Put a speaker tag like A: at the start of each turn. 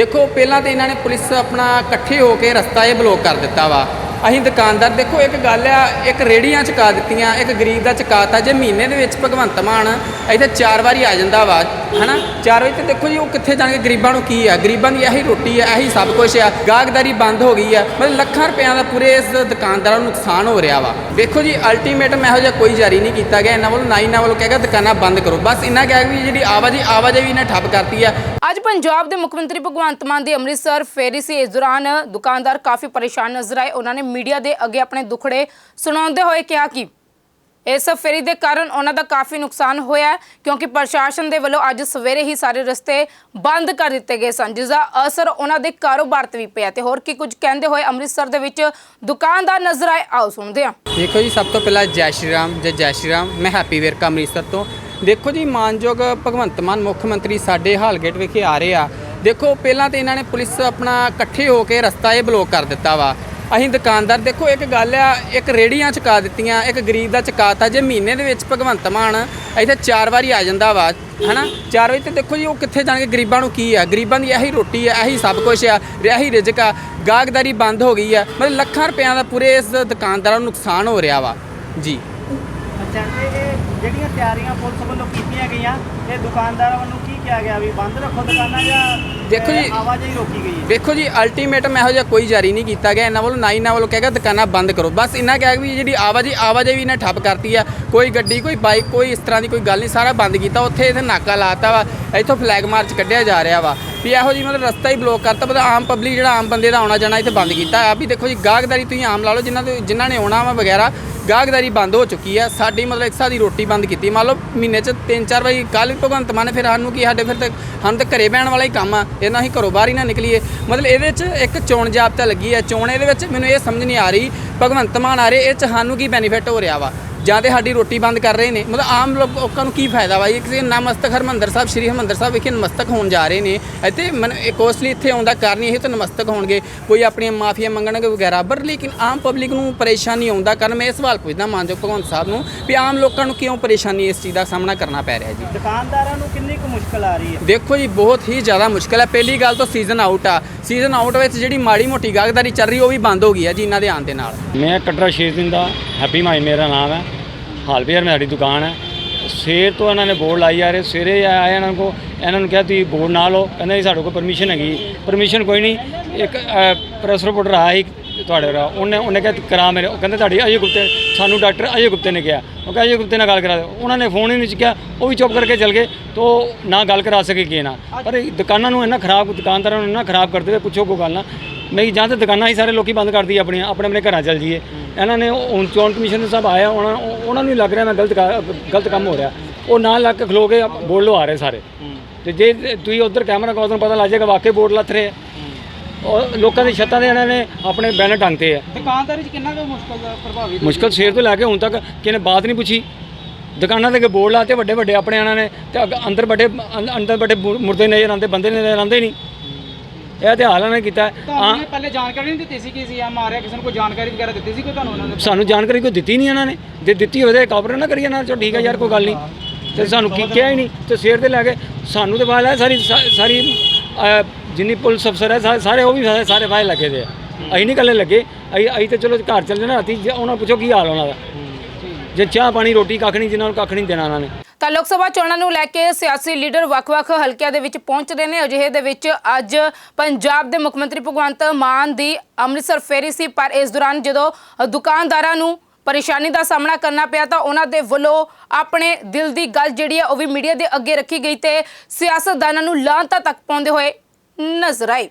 A: ਦੇਖੋ, ਪਹਿਲਾਂ ਤਾਂ ਇਹਨਾਂ ਨੇ ਪੁਲਿਸ ਆਪਣਾ ਇਕੱਠੇ ਹੋ ਕੇ ਰਸਤਾ ਇਹ ਬਲੌਕ ਕਰ ਦਿੱਤਾ ਵਾ। ਅਸੀਂ ਦੁਕਾਨਦਾਰ, ਦੇਖੋ, ਇੱਕ ਗੱਲ ਆ, ਇੱਕ ਰੇੜੀਆਂ ਚੁਕਾ ਦਿੱਤੀਆਂ, ਇੱਕ ਗਰੀਬ ਦਾ ਚੁਕਾਤਾ, ਜੇ ਮਹੀਨੇ ਦੇ ਵਿੱਚ ਭਗਵੰਤ ਮਾਨ ਇੱਥੇ ਚਾਰ ਵਾਰੀ ਆ ਜਾਂਦਾ ਵਾ, ਹਨਾ? ਚਾਰ ਵਾਰੀ ਤੇ ਦੇਖੋ ਜੀ, ਉਹ ਕਿੱਥੇ ਜਾਣਗੇ, ਗਰੀਬਾਂ ਨੂੰ ਕੀ ਆ? ਗਰੀਬਾਂ ਦੀ ਇਹੀ ਰੋਟੀ ਆ, ਇਹੀ ਸਭ ਕੁਝ ਆ, ਗਾਹਕਦਾਰੀ ਬੰਦ ਹੋ ਗਈ ਆ। ਮਤਲਬ ਲੱਖਾਂ ਰੁਪਿਆਂ ਦਾ ਪੂਰੇ ਇਸ ਦੁਕਾਨਦਾਰਾਂ ਨੂੰ ਨੁਕਸਾਨ ਹੋ ਰਿਹਾ ਵਾ। ਦੇਖੋ ਜੀ ਅਲਟੀਮੇਟਮ ਇਹੋ ਜਿਹਾ ਕੋਈ ਜਾਰੀ ਨਹੀਂ ਕੀਤਾ ਗਿਆ, ਇਹਨਾਂ ਵੱਲੋਂ ਨਾ ਹੀ ਇਹਨਾਂ ਵੱਲੋਂ ਕਹੇਗਾ ਦੁਕਾਨਾਂ ਬੰਦ ਕਰੋ। ਬਸ ਇਹਨਾਂ ਕਹਿ ਵੀ ਜਿਹੜੀ ਆਵਾਜਾਈ ਆਵਾਜਾਈ ਵੀ ਇਹਨਾਂ ਠੱਪ ਕਰਤੀ ਆ
B: ਅੱਜ ਪੰਜਾਬ ਦੇ ਮੁੱਖ ਮੰਤਰੀ ਭਗਵੰਤ ਮਾਨ ਦੀ ਅੰਮ੍ਰਿਤਸਰ ਫੇਰੀ ਸੀ। ਇਸ ਦੌਰਾਨ ਦੁਕਾਨਦਾਰ ਕਾਫੀ ਪਰੇਸ਼ਾਨ ਨਜ਼ਰ ਆਏ। ਉਹਨਾਂ ਨੇ ਮੀਡੀਆ ਦੇ ਅੱਗੇ ਆਪਣੇ ਦੁੱਖੜੇ ਸੁਣਾਉਂਦੇ ਹੋਏ ਕਿਹਾ ਕਿ ਇਸ ਫੇਰੀ ਦੇ ਕਾਰਨ ਉਹਨਾਂ ਦਾ ਕਾਫੀ ਨੁਕਸਾਨ ਹੋਇਆ ਕਿਉਂਕਿ ਪ੍ਰਸ਼ਾਸਨ ਦੇ ਵੱਲੋਂ ਅੱਜ ਸਵੇਰੇ ਹੀ ਸਾਰੇ ਰਸਤੇ ਬੰਦ ਕਰ ਦਿੱਤੇ ਗਏ ਸਨ, ਜਿਸ ਦਾ ਅਸਰ ਉਹਨਾਂ ਦੇ ਕਾਰੋਬਾਰ ਤੇ ਵੀ ਪਿਆ ਤੇ ਹੋਰ ਕੀ ਕੁਝ ਕਹਿੰਦੇ ਹੋਏ ਅੰਮ੍ਰਿਤਸਰ ਦੇ ਵਿੱਚ ਦੁਕਾਨਦਾਰ ਨਜ਼ਰ ਆਏ। ਆਓ ਸੁਣਦੇ ਹਾਂ।
A: ਦੇਖੋ ਜੀ, ਸਭ ਤੋਂ ਪਹਿਲਾਂ ਜੈ ਸ਼੍ਰੀ ਰਾਮ ਜੈ ਜੈ ਸ਼੍ਰੀ ਰਾਮ। ਮੈਂ ਹੈਪੀ ਵੇਰਕਾ ਅੰਮ੍ਰਿਤਸਰ ਤੋਂ। ਦੇਖੋ ਜੀ, ਮਾਨਯੋਗ ਭਗਵੰਤ ਮਾਨ ਮੁੱਖ ਮੰਤਰੀ ਸਾਡੇ ਹਾਲਗੇਟ ਵਿਖੇ ਆ ਰਹੇ ਆ। ਦੇਖੋ, ਪਹਿਲਾਂ ਤੇ ਇਹਨਾਂ ਨੇ ਪੁਲਿਸ ਆਪਣਾ ਇਕੱਠੇ ਹੋ ਕੇ ਰਸਤਾ ਇਹ ਬਲੌਕ ਕਰ ਦਿੱਤਾ ਵਾ। ਅਸੀਂ ਦੁਕਾਨਦਾਰ, ਦੇਖੋ, ਇੱਕ ਗੱਲ ਆ, ਇੱਕ ਰੇੜੀਆਂ ਚੁਕਾ ਦਿੱਤੀਆਂ, ਇੱਕ ਗਰੀਬ ਦਾ ਚੁਕਾਤਾ। ਜੇ ਮਹੀਨੇ ਦੇ ਵਿੱਚ ਭਗਵੰਤ ਮਾਨ ਇੱਥੇ ਚਾਰ ਵਾਰੀ ਆ ਜਾਂਦਾ ਵਾ, ਹਨਾ? ਚਾਰ ਵਾਰੀ ਤੇ ਦੇਖੋ ਜੀ, ਉਹ ਕਿੱਥੇ ਜਾਣਗੇ? ਗਰੀਬਾਂ ਨੂੰ ਕੀ ਆ? ਗਰੀਬਾਂ ਦੀ ਇਹੀ ਰੋਟੀ ਆ, ਇਹੀ ਸਭ ਕੁਝ ਆ, ਇਹੀ ਰਿਜ਼ਕ ਆ। ਗਾਹਕਦਾਰੀ ਬੰਦ ਹੋ ਗਈ ਆ। ਮਤਲਬ ਲੱਖਾਂ ਰੁਪਿਆਂ ਦਾ ਪੂਰੇ ਇਸ ਦੁਕਾਨਦਾਰਾਂ ਨੂੰ ਨੁਕਸਾਨ ਹੋ ਰਿਹਾ ਵਾ। ਜੀ।
C: ਜਿਹੜੀਆਂ ਤਿਆਰੀਆਂ ਪੁਲਿਸ ਵੱਲੋਂ ਕੀਤੀਆਂ ਗਈਆਂ ਇਹ ਦੁਕਾਨਦਾਰਾਂ ਵੱਲੋਂ ਕੀ ਕਿਹਾ ਗਿਆ ਵੀ ਬੰਦ ਰੱਖੋ ਦੁਕਾਨਾਂ ਜਾਂ
A: ਦੇਖੋ ਜੀ-
C: ਆਵਾਜਾਈ ਰੋਕੀ ਗਈ ਹੈ?
A: ਦੇਖੋ ਜੀ ਅਲਟੀਮੇਟਮ ਇਹੋ ਜਿਹਾ ਕੋਈ ਜਾਰੀ ਨਹੀਂ ਕੀਤਾ ਗਿਆ। ਇਹਨਾਂ ਵੱਲੋਂ ਨਾ ਹੀ ਇਹਨਾਂ ਵੱਲੋਂ ਕਹੇਗਾ ਦੁਕਾਨਾਂ ਬੰਦ ਕਰੋ। ਬਸ ਇਹਨਾਂ ਕਹਿ ਵੀ ਜਿਹੜੀ ਆਵਾਜਾਈ ਆਵਾਜਾਈ ਵੀ ਇਹਨਾਂ ਠੱਪ ਕਰਤੀ ਆ। ਕੋਈ ਗੱਡੀ ਕੋਈ ਬਾਈਕ ਕੋਈ ਇਸ ਤਰ੍ਹਾਂ ਦੀ ਕੋਈ ਗੱਲ ਨਹੀਂ ਸਾਰਾ ਬੰਦ ਕੀਤਾ। ਉੱਥੇ ਇਹਦੇ ਨਾਕਾ ਲਾਤਾ ਵਾ। ਇੱਥੋਂ ਫਲੈਗ ਮਾਰਚ ਕੱਢਿਆ ਜਾ ਰਿਹਾ ਵਾ। ਵੀ ਇਹੋ ਜੀ ਮਤਲਬ ਰਸਤਾ ਹੀ ਬਲੌਕ ਕਰਤਾ, ਮਤਲਬ ਆਮ ਪਬਲਿਕ ਜਿਹੜਾ ਆਮ ਬੰਦੇ ਦਾ ਆਉਣਾ ਜਾਣਾ ਇੱਥੇ ਬੰਦ ਕੀਤਾ ਆ ਵੀ ਦੇਖੋ ਜੀ, ਗਾਹਕਦਾਰੀ ਤੁਸੀਂ ਆਮ ਲਾ ਲਓ, ਜਿਨ੍ਹਾਂ ਦੇ ਜਿਨ੍ਹਾਂ ਨੇ ਆਉਣਾ ਵਾ ਵਗੈਰਾ, ਗਾਹਕਦਾਰੀ ਬੰਦ ਹੋ ਚੁੱਕੀ ਹੈ ਸਾਡੀ ਮਤਲਬ ਇੱਕ ਸਾਦੀ ਰੋਟੀ ਬੰਦ ਕੀਤੀ। ਮੰਨ ਲਓ ਮਹੀਨੇ 'ਚ ਤਿੰਨ ਚਾਰ ਵਾਰੀ ਕੱਲ ਭਗਵੰਤ ਮਾਨ ਨੇ ਫਿਰ ਸਾਨੂੰ ਕੀ ਸਾਡੇ ਫਿਰ ਤੇ ਹਨ ਤਾਂ ਘਰੇ ਬਹਿਣ ਵਾਲਾ ਹੀ ਕੰਮ ਆ। ਇਹਨਾਂ ਅਸੀਂ ਘਰੋਂ ਬਾਹਰ ਹੀ ਨਾ ਨਿਕਲੀਏ। ਮਤਲਬ ਇਹਦੇ 'ਚ ਇੱਕ ਚੋਣ ਜਾਬਤਾ ਲੱਗੀ ਹੈ ਚੋਣ ਇਹਦੇ ਵਿੱਚ ਮੈਨੂੰ ਇਹ ਸਮਝ ਨਹੀਂ ਆ ਰਹੀ, ਭਗਵੰਤ ਮਾਨ ਆ ਰਹੇ, ਇਹ 'ਚ ਸਾਨੂੰ ਕੀ ਬੈਨੀਫਿਟ ਹੋ ਰਿਹਾ ਵਾ? ਜਾਂ ਤੇ ਸਾਡੀ ਰੋਟੀ ਬੰਦ ਕਰ ਰਹੇ ਨੇ। ਮਤਲਬ ਆਮ ਲੋਕ- ਨੂੰ ਕੀ ਫਾਇਦਾ ਵਾ? ਇਹ ਕਿਸੇ ਨਮਸਤਕ ਹਰਮੰਦਰ ਸਾਹਿਬ ਸ਼੍ਰੀ ਹਰਮੰਦਰ ਸਾਹਿਬ ਵਿਖੇ ਨਮਸਤਕ ਹੋਣ ਜਾ ਰਹੇ ਨੇ। ਇੱਥੇ ਮਨ ਕੋਸਟਲੀ ਇੱਥੇ ਆਉਂਦਾ ਕਾਰਨ ਇਹ ਤਾਂ ਨਮਸਤਕ ਹੋਣਗੇ। ਕੋਈ ਆਪਣੀਆਂ ਮਾਫੀਆਂ ਮੰਗਣਗੇ ਵਗੈਰਾ। ਪਰ ਲੇਕਿਨ ਆਮ ਪਬਲਿਕ ਨੂੰ ਪਰੇਸ਼ਾਨੀ ਆਉਂਦਾ ਕਾਰਨ ਮੈਂ ਇਹ ਸਵਾਲ ਪੁੱਛਦਾ ਮਾਨਯੋਗ ਭਗਵੰਤ ਸਾਹਿਬ ਨੂੰ ਵੀ ਆਮ ਲੋਕਾਂ ਨੂੰ ਕਿਉਂ ਪਰੇਸ਼ਾਨੀ ਇਸ ਚੀਜ਼ ਦਾ ਸਾਹਮਣਾ ਕਰਨਾ ਪੈ ਰਿਹਾ ਜੀ?
C: ਦੁਕਾਨਦਾਰਾਂ ਨੂੰ ਕਿੰਨੀ ਕੁ ਮੁਸ਼ਕਲ ਆ ਰਹੀ ਹੈ?
A: ਦੇਖੋ ਜੀ ਬਹੁਤ ਹੀ ਜ਼ਿਆਦਾ ਮੁਸ਼ਕਲ ਹੈ। ਪਹਿਲੀ ਗੱਲ ਤਾਂ ਸੀਜ਼ਨ ਆਊਟ ਆ। ਸੀਜ਼ਨ ਆਊਟ ਵਿੱਚ ਜਿਹੜੀ ਮਾੜੀ ਮੋਟੀ ਗਾਹਕਦਾਰੀ ਚੱਲ ਰਹੀ ਉਹ ਵੀ ਬੰਦ ਹੋ ਗਈ ਹੈ ਜੀ ਇਹਨਾਂ ਦੇ ਆਉਣ ਦੇ ਨਾਲ।
D: ਮੈਂ ਕਟਰਾ ਛੇ ਦਿਨ ਦਾ ਹੈਪੀ ਮਾਈ ਮੇਰਾ ਨਾਮ ਹੈ। ਹਾਲ ਬਾਜ਼ਾਰ ਮੇਰੀ ਸਾਡੀ ਦੁਕਾਨ ਹੈ। ਸਵੇਰ ਤੋਂ ਇਹਨਾਂ ਨੇ ਬੋਰਡ ਲਾਈ ਜਾ ਰਹੇ, ਸਵੇਰੇ ਆਇਆ ਇਹਨਾਂ ਕੋ ਇਹਨਾਂ ਨੂੰ ਕਿਹਾ ਤੁਸੀਂ ਬੋਰਡ ਨਾ ਲਓ। ਕਹਿੰਦੇ ਜੀ ਸਾਡੇ ਕੋਲ ਪਰਮਿਸ਼ਨ ਹੈਗੀ। ਪਰਮਿਸ਼ਨ ਕੋਈ ਨਹੀਂ। ਇੱਕ ਪ੍ਰੈਸ ਰਿਪੋਰਟਰ ਆਇਆ ਸੀ ਤੁਹਾਡੇ ਰਾ ਉਹਨੇ ਉਹਨੇ ਕਿਹਾ ਕਰਾ ਮੇਰੇ। ਉਹ ਕਹਿੰਦੇ ਤੁਹਾਡੀ ਅਜੇ ਗੁਪਤੇ, ਸਾਨੂੰ ਡਾਕਟਰ ਅਜੇ ਗੁਪਤੇ ਨੇ ਕਿਹਾ। ਉਹ ਕਹਿੰਦਾ ਅਜੇ ਗੁਪਤੇ ਨਾਲ ਗੱਲ ਕਰਾ ਦਿਓ। ਉਹਨਾਂ ਨੇ ਫੋਨ ਹੀ ਨਹੀਂ ਚੁੱਕਿਆ। ਉਹ ਵੀ ਚੁੱਪ ਕਰਕੇ ਚਲ ਗਏ। ਤੋ ਨਾ ਗੱਲ ਕਰਾ ਸਕੇ ਕੀ ਨਾ ਪਰ ਇਹ ਦੁਕਾਨਾਂ ਨੂੰ ਇੰਨਾ ਖਰਾਬ, ਦੁਕਾਨਦਾਰਾਂ ਨੂੰ ਇੰਨਾ ਖਰਾਬ ਕਰਦੇ ਹੋਏ ਪੁੱਛੋ ਕੋਈ ਗੱਲ ਨਾ। ਮੇਰੀ ਜਾਂ ਤਾਂ ਦੁਕਾਨਾਂ ਹੀ ਸਾਰੇ ਲੋਕੀ ਬੰਦ ਕਰਦੀ ਆਪਣੀਆਂ, ਆਪਣੇ ਆਪਣੇ ਘਰਾਂ ਚੱਲ ਜਾਈਏ। ਇਹਨਾਂ ਨੇ ਹੁਣ ਚੋਣ ਕਮਿਸ਼ਨ ਦੇ ਸਭ ਆਇਆ ਉਹਨਾਂ ਉਹਨਾਂ ਨੂੰ ਹੀ ਲੱਗ ਰਿਹਾ ਮੈਂ ਗਲਤ ਕਾ- ਗਲਤ ਕੰਮ ਹੋ ਰਿਹਾ। ਉਹ ਨਾਲ ਲੱਗ ਕੇ ਖਲੋ ਕੇ ਬੋਰਡ ਲਵਾ ਰਹੇ ਸਾਰੇ। ਤੇ ਜੇ ਤੁਸੀਂ ਉਧਰ ਕੈਮਰਾ ਕੋਲ ਤੁਹਾਨੂੰ ਪਤਾ ਲੱਗ ਜਾਏਗਾ ਵਾਕਈ ਬੋਰਡ ਲੱਥ ਰਹੇ ਆ। ਉਹ ਲੋਕਾਂ ਦੀ ਛੱਤਾਂ ਦੇ ਇਹਨਾਂ ਨੇ ਆਪਣੇ ਬੈਨਰ ਟੰਗਤੇ ਆ।
C: ਦੁਕਾਨਦਾਰੀ 'ਚ ਕਿੰਨਾ ਕੁ ਮੁਸ਼ਕਲ ਪ੍ਰਭਾਵਿਤ
D: ਮੁਸ਼ਕਲ ਸਵੇਰ ਤੋਂ ਲੈ ਕੇ ਹੁਣ ਤੱਕ ਕਿਨੇ ਬਾਤ ਨਹੀਂ ਪੁੱਛੀ। ਦੁਕਾਨਾਂ ਦੇ ਅੱਗੇ ਬੋਰਡ ਲਾਤੇ ਵੱਡੇ ਵੱਡੇ ਆਪਣੇ ਇਹਨਾਂ ਨੇ ਤੇ ਅੱਗ- ਅੰਦਰ ਵੱਡੇ ਅੰ- ਅੰਦਰ ਵੱਡੇ ਮੁਰ- ਮੁਰਦੇ ਨਜ਼ਰ ਆਉਂਦੇ ਬੰਦੇ ਨਜ਼ਰ ਆਉਂਦੇ ਨਹੀਂ। ਇਹ ਤੇ ਹਾਲ ਨੇ ਕੀਤਾ।
C: ਤੁਹਾਨੂੰ ਪਹਿਲੇ ਜਾਣਕਾਰੀ ਨਹੀਂ ਦਿੱਤੀ ਸੀ ਕਿ ਸੀ ਆ ਮਾਰਿਆ ਕਿਸੇ ਨੂੰ ਕੋਈ ਜਾਣਕਾਰੀ ਵਗੈਰਾ ਦਿੱਤੀ ਸੀ ਕੋਈ ਤੁਹਾਨੂੰ ਉਹਨਾਂ ਨੇ?
D: ਸਾਨੂੰ ਜਾਣਕਾਰੀ ਕੋਈ ਦਿੱਤੀ ਨਹੀਂ ਇਹਨਾਂ ਨੇ। ਜੇ ਦਿੱਤੀ ਹੋਵੇ ਤਾਂ ਕਾਪਰੇਟ ਨਾ ਕਰੀਏ ਨਾ ਚਲੋ ਠੀਕ ਹੈ ਯਾਰ ਕੋਈ ਗੱਲ ਨਹੀਂ। ਤੇ ਸਾਨੂੰ ਕੀ ਕਿਹਾ ਹੀ ਨਹੀਂ ਤੇ ਸਵੇਰ ਦੇ ਲੈ ਕੇ ਸਾਨੂੰ ਤੇ ਫਾਇਲ ਹੈ ਸਾਰੀ ਸਾਰੀ ਜਿੰਨੀ ਪੁਲਿਸ ਅਫਸਰ ਹੈ ਸਾਰੇ ਉਹ ਵੀ ਸਾਰੇ- ਫਾਇਲ ਲੱਗੇ ਦੇ ਆ। ਅਸੀਂ ਨਹੀਂ ਕੱਲੇ ਲੱਗੇ। ਅਸੀਂ ਅਸੀਂ ਤੇ ਚਲੋ ਘਰ ਚੱਲ ਜਾਣਾ ਜੇ ਉਹਨਾਂ ਪੁੱਛੋ ਕੀ ਹਾਲ ਉਹਨਾਂ ਦਾ। ਜੇ ਚਾਹ ਪਾਣੀ ਰੋਟੀ ਕੱਖ ਨਹੀਂ ਜਿਨ੍ਹਾਂ ਨੂੰ ਕੱਖ ਨਹੀਂ ਦੇਣਾ ਉਹਨਾਂ ਨੇ।
B: ਤਾਂ ਲੋਕ ਸਭਾ ਚੋਣਾਂ ਨੂੰ ਲੈ ਕੇ ਸਿਆਸੀ ਲੀਡਰ ਵੱਖ-ਵੱਖ ਹਲਕਿਆਂ ਦੇ ਵਿੱਚ ਪਹੁੰਚਦੇ ਨੇ। ਅਜਿਹੇ ਦੇ ਵਿੱਚ ਅੱਜ ਪੰਜਾਬ ਦੇ ਮੁੱਖ ਮੰਤਰੀ ਭਗਵੰਤ ਮਾਨ ਦੀ ਅੰਮ੍ਰਿਤਸਰ ਫੇਰੀ ਸੀ, ਪਰ ਇਸ ਦੌਰਾਨ ਜਦੋਂ ਦੁਕਾਨਦਾਰਾਂ ਨੂੰ ਪਰੇਸ਼ਾਨੀ ਦਾ ਸਾਹਮਣਾ ਕਰਨਾ ਪਿਆ ਤਾਂ ਉਹਨਾਂ ਦੇ ਵੱਲੋਂ ਆਪਣੇ ਦਿਲ ਦੀ ਗੱਲ ਜਿਹੜੀ ਹੈ ਉਹ ਵੀ ਮੀਡੀਆ ਦੇ ਅੱਗੇ ਰੱਖੀ ਗਈ ਤੇ ਸਿਆਸਤਦਾਨਾਂ ਨੂੰ ਲਾਂਤਾ ਤੱਕ ਪਾਉਂਦੇ ਹੋਏ ਨਜ਼ਰ ਆਏ।